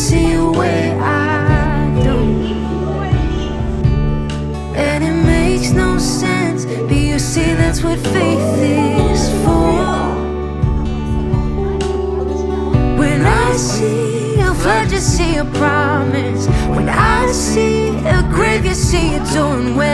see a way I don't. And it makes no sense, but you see, that's what faith is for. When I see a flood, you see a promise. When I see a grave, you see a torn way.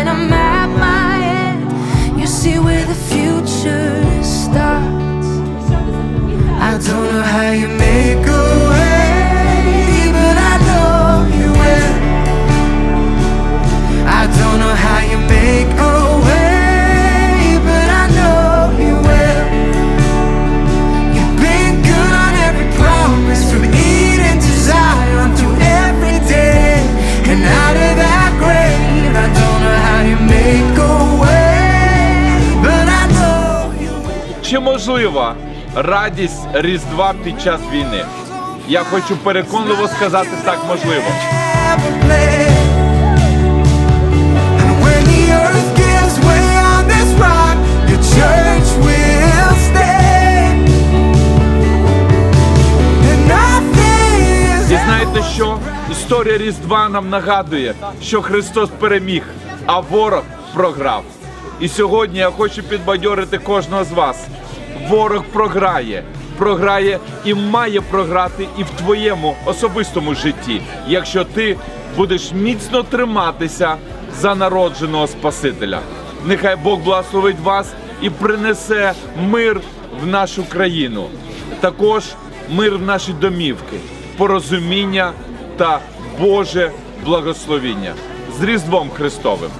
And out of that grave, I don't know how you make a way, but I know you will. Чи можлива радість Різдва під час війни? Я хочу переконливо сказати так можливо. Історія Різдва нам нагадує, що Христос переміг, а ворог програв. І сьогодні я хочу підбадьорити кожного з вас. Ворог програє, програє і має програти і в твоєму особистому житті, якщо ти будеш міцно триматися за народженого Спасителя. Нехай Бог благословить вас і принесе мир в нашу країну. Також мир в наші домівки, порозуміння та Боже благословіння з Різдвом Христовим.